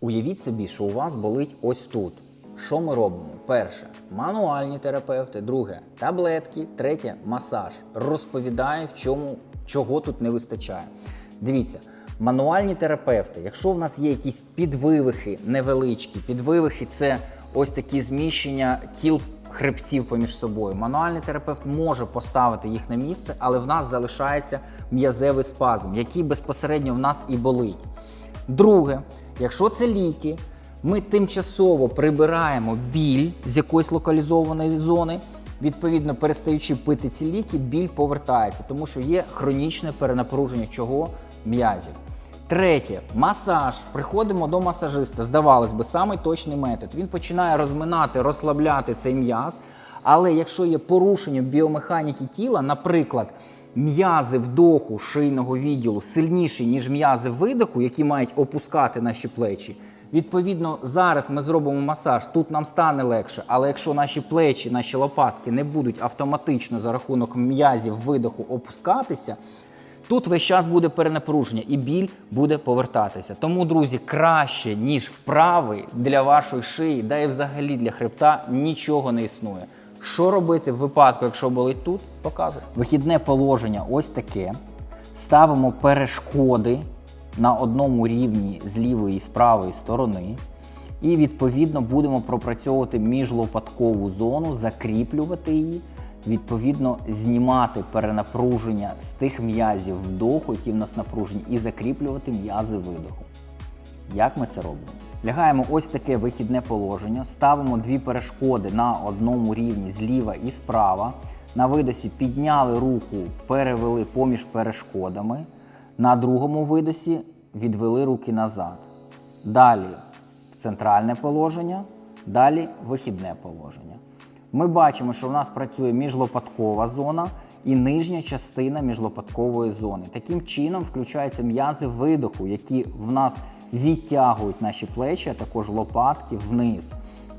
Уявіть собі, що у вас болить ось тут. Що ми робимо? Перше мануальні терапевти, друге таблетки, третє масаж. Розповідаю, в чому чого тут не вистачає. Дивіться, мануальні терапевти, якщо в нас є якісь підвивихи невеличкі, підвивихи це ось такі зміщення тіл хребців поміж собою. Мануальний терапевт може поставити їх на місце, але в нас залишається м'язевий спазм, який безпосередньо в нас і болить. Друге, якщо це ліки, ми тимчасово прибираємо біль з якоїсь локалізованої зони. Відповідно, перестаючи пити ці ліки, біль повертається, тому що є хронічне перенапруження чого м'язів. Третє масаж. Приходимо до масажиста. Здавалось би, самий точний метод. Він починає розминати, розслабляти цей м'яз. Але якщо є порушення біомеханіки тіла, наприклад, м'язи вдоху шийного відділу сильніші, ніж м'язи видоху, які мають опускати наші плечі. Відповідно, зараз ми зробимо масаж, тут нам стане легше, але якщо наші плечі, наші лопатки не будуть автоматично за рахунок м'язів видоху опускатися, Тут весь час буде перенапруження і біль буде повертатися. Тому, друзі, краще, ніж вправи для вашої шиї, да і взагалі для хребта нічого не існує. Що робити в випадку, якщо болить тут, показую. Вихідне положення ось таке. Ставимо перешкоди на одному рівні з лівої і з правої сторони. І відповідно будемо пропрацьовувати міжлопаткову зону, закріплювати її відповідно знімати перенапруження з тих м'язів вдоху, які в нас напружені, і закріплювати м'язи видоху. Як ми це робимо? Лягаємо ось таке вихідне положення, ставимо дві перешкоди на одному рівні зліва і справа. На видосі підняли руку, перевели поміж перешкодами. На другому видосі відвели руки назад. Далі в центральне положення, далі вихідне положення. Ми бачимо, що в нас працює міжлопаткова зона і нижня частина міжлопаткової зони. Таким чином включаються м'язи видоху, які в нас відтягують наші плечі, а також лопатки вниз.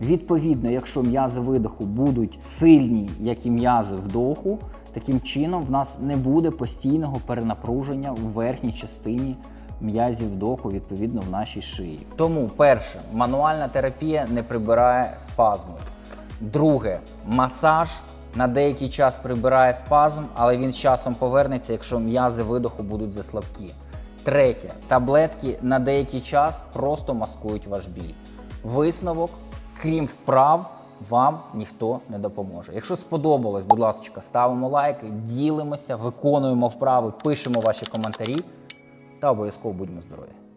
Відповідно, якщо м'язи видоху будуть сильні, як і м'язи вдоху, таким чином в нас не буде постійного перенапруження у верхній частині м'язів вдоху, відповідно, в нашій шиї. Тому, перше, мануальна терапія не прибирає спазму. Друге, масаж на деякий час прибирає спазм, але він з часом повернеться, якщо м'язи видоху будуть заслабкі. Третє, таблетки на деякий час просто маскують ваш біль. Висновок, крім вправ, вам ніхто не допоможе. Якщо сподобалось, будь ласка, ставимо лайки, ділимося, виконуємо вправи, пишемо ваші коментарі та обов'язково будьмо здорові.